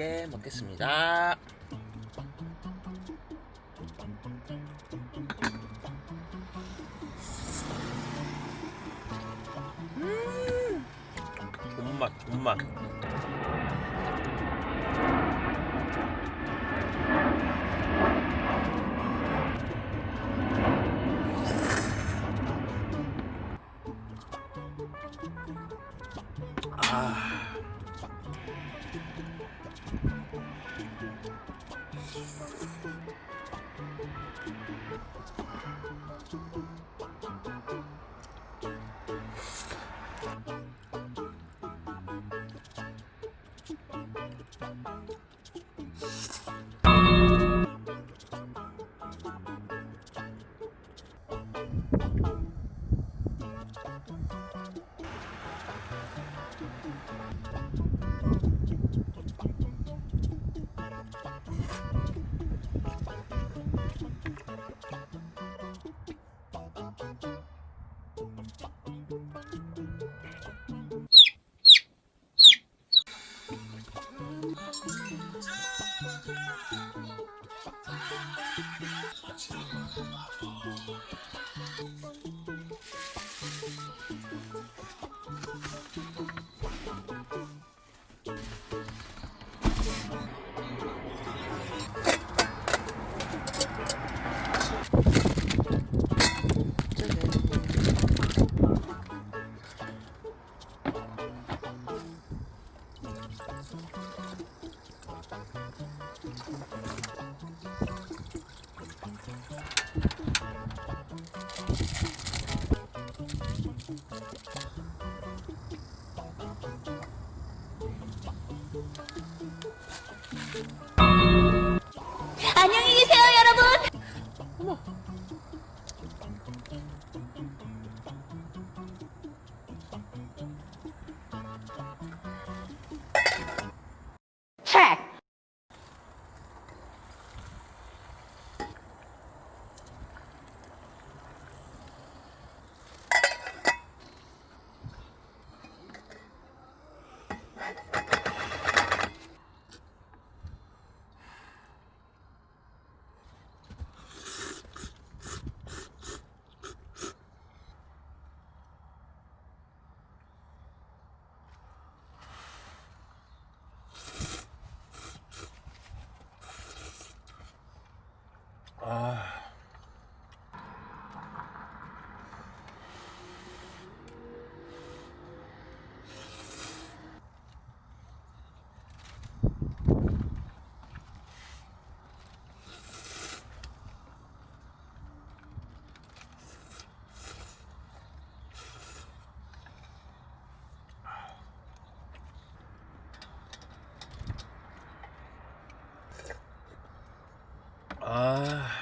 맛있게 먹겠습니다. 음, 존맛, 존맛. Thank you. 안녕히 계세요, 여러분. check. 아.